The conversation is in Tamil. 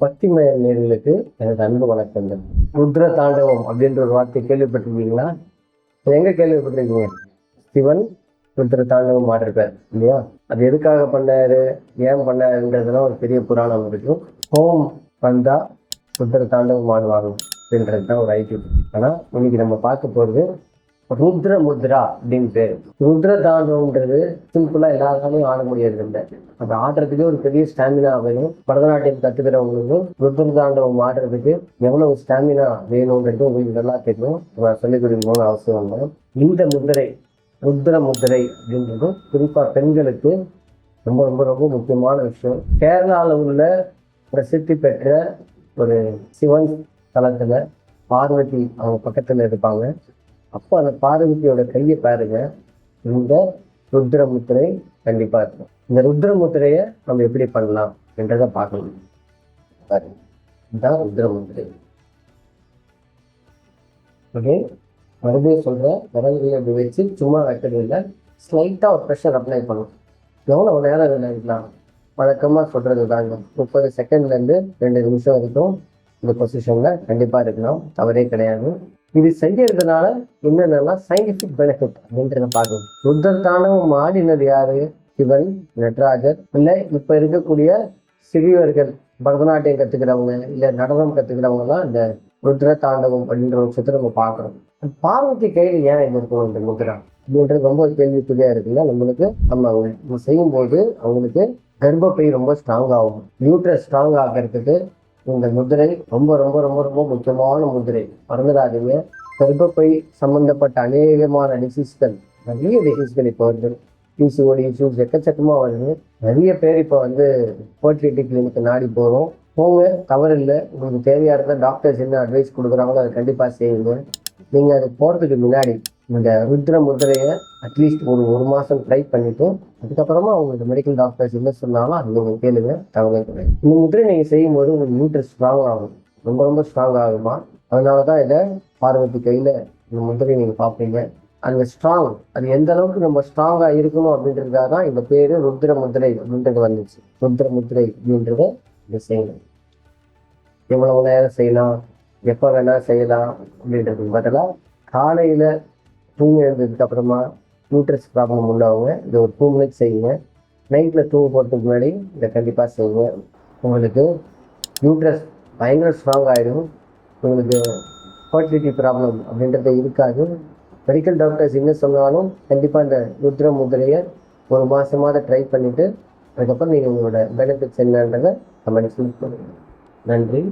பக்திமய நேர்களுக்கு எனது அன்பு வணக்கங்கள். ருத்ர தாண்டவம் அப்படின்ற ஒரு வார்த்தை கேள்விப்பட்டிருக்கீங்களா? எங்க கேள்விப்பட்டிருக்கீங்க? சிவன் ருத்ர தாண்டவம் ஆடிருப்பார் இல்லையா? அது எதுக்காக பண்ணாரு? ஏன் பண்ணாருன்றதுலாம் ஒரு பெரிய புராணம் இருக்கும் ஹோம் வந்தா ருத்ர தாண்டவம் ஆடுவாங்க அப்படின்றது தான் ஒரு ஐடியூட் ஆனால் இன்னைக்கு நம்ம பார்க்க போறது ருத்ர முத்ரா அப்படின்னு பேர். ருத்ர தாண்டவம்ன்றது சிம்பிளா எல்லாராலையும் ஆட முடியாது இல்லை. அது ஆடுறதுக்கு ஒரு பெரிய ஸ்டாமினா வேணும். பரதநாட்டியம் கத்துக்கிறவங்களுக்கும் ருத்ர தாண்டவம் ஆடுறதுக்கு எவ்வளவு ஸ்டாமினா வேணும்ன்றது உங்களுக்கு நல்லா தெரியும். நான் சொல்லிக் கொடுக்கணும்னு அவசியம் இல்லை. இந்த முதிரை ருத்ர முதிரை அப்படின்றது குறிப்பாக பெண்களுக்கு ரொம்ப ரொம்ப ரொம்ப முக்கியமான விஷயம். கேரளாவில் உள்ள பிரசித்தி பெற்ற ஒரு சிவன் தலத்தில் பார்வதி அவங்க பக்கத்தில் இருப்பாங்க. அப்போ அந்த பார்வதியோட கையை பாருங்க. இந்த ருத்ரமுத்திரை கண்டிப்பாக கண்டிப்பா இருக்கும். இந்த ருத்ரமுத்திரையை நம்ம எப்படி பண்ணலாம் என்றதை பார்க்கணும். பாருங்க. இதுதான் ருத்ரமுத்திரை. ஓகே மறுபடியும் சொல்றேன். விரல்களை அப்படி வச்சு சும்மா வைக்கிறது இல்லை. ஸ்லைட்டாக ஒரு ப்ரெஷர் அப்ளை பண்ணணும். எவ்வளோ நேரம் இதில் இருக்கலாம்? வழக்கமாக சொல்கிறது தாங்க. முப்பது செகண்ட்லேருந்து ரெண்டு நிமிஷம் வரைக்கும் இந்த பொசிஷனில் கண்டிப்பாக இருக்கலாம். தவறே கிடையாது. இது செய்யறதுனால என்னென்னா சயின்டிஃபிக் பெனிஃபிட் அப்படின்றத பார்க்கணும். ருத்ர தாண்டவம் ஆடினது யாரு? சிவன் நடராஜர். இல்லை இப்போ இருக்கக்கூடிய சிறியவர்கள் பரதநாட்டியம் கற்றுக்கிறவங்க இல்லை நடனம் கற்றுக்கிறவங்க தான் இந்த ருத்ர தாண்டவம் அப்படின்ற ஒரு விஷயத்தை நம்ம பார்க்குறோம் பார்வதி கையில் ஏன் இது இருக்கணும் இந்த முத்ரா அப்படின்றது ரொம்ப கேள்விக்குறியாக இருக்குல்ல நம்மளுக்கு? நம்ம அவங்க செய்யும்போது அவங்களுக்கு கர்ப்பப்பை ரொம்ப ஸ்ட்ராங் ஆகும். நியூட்ரஸ் ஸ்ட்ராங் ஆகிறதுக்கு இந்த முதிரை ரொம்ப ரொம்ப ரொம்ப ரொம்ப முக்கியமான முதிரை. மறந்துடாதீங்க. கர்ப்பப்பை சம்பந்தப்பட்ட அநேகமான டிசீஸ்கள் நிறைய டிசீஸ்கள் இப்போ வருது. பிசிஓடி இஷ்யூஸ் எக்கச்சக்கமாக வருது. நிறைய பேர் இப்போ வந்து ஃபர்டிலிட்டி கிளினிக்கு நாடி போகிறோம் போங்க தவறில்லை உங்களுக்கு தேவையாக இருந்தால் டாக்டர்ஸ் என்ன அட்வைஸ் கொடுக்குறாங்களோ அதை கண்டிப்பாக செய்யுங்க. நீங்கள் அது போகிறதுக்கு முன்னாடி இந்த ருத்ர முதிரையை அட்லீஸ்ட் ஒரு ஒரு மாதம் ட்ரை பண்ணிவிட்டு அதுக்கப்புறமா அவங்களுக்கு மெடிக்கல் டாக்டர்ஸ் என்ன சொன்னாலும் அது நீங்கள் கேளுங்க தவறே கிடையாது இந்த முதிரை நீங்கள் செய்யும்போது உங்களுக்கு நியூட்ரஸ் ஸ்ட்ராங் ஆகும். ரொம்ப ரொம்ப ஸ்ட்ராங் ஆகுமா? அதனால தான் இதை பார்வதி கையில் இந்த முதிரை நீங்கள் பார்ப்பீங்க. அந்த ஸ்ட்ராங் அது எந்த அளவுக்கு நம்ம ஸ்ட்ராங்காக இருக்கணும் அப்படின்றதுக்காக தான் இந்த பேர் ருத்ர முதிரை அப்படின்றது வந்துச்சு. ருத்ர முதிரை அப்படின்றத இதை செய்யணும். எவ்வளவு நேரம் செய்யலாம்? எப்போ வேணால் செய்யலாம் அப்படின்றதுக்கு பதிலாக காலையில் தூங்கி எழுந்ததுக்கு அப்புறமா நியூட்ரஸ் ப்ராப்ளம் உள்ளவங்க இதை ஒரு டூ மினிட்ஸ் செய்யுங்க. நைட்டில் தூங்க போகிறதுக்கு முன்னாடி இதை கண்டிப்பாக செய்யுங்க. உங்களுக்கு நியூட்ரஸ் பயங்கர ஸ்ட்ராங் ஆகிடும் உங்களுக்கு ஃபர்டிலிட்டி ப்ராப்ளம் அப்படின்றது இருக்காது. மெடிக்கல் டாக்டர்ஸ் என்ன சொன்னாலும் கண்டிப்பாக இந்த ருத்ர முதிரையை ஒரு மாதமாவது ட்ரை பண்ணிவிட்டு அதுக்கப்புறம் நீங்கள் உங்களோட பெனிஃபிட்ஸ் என்னன்றதை கமெண்ட்ஸ் பண்ணுங்கள் நன்றி.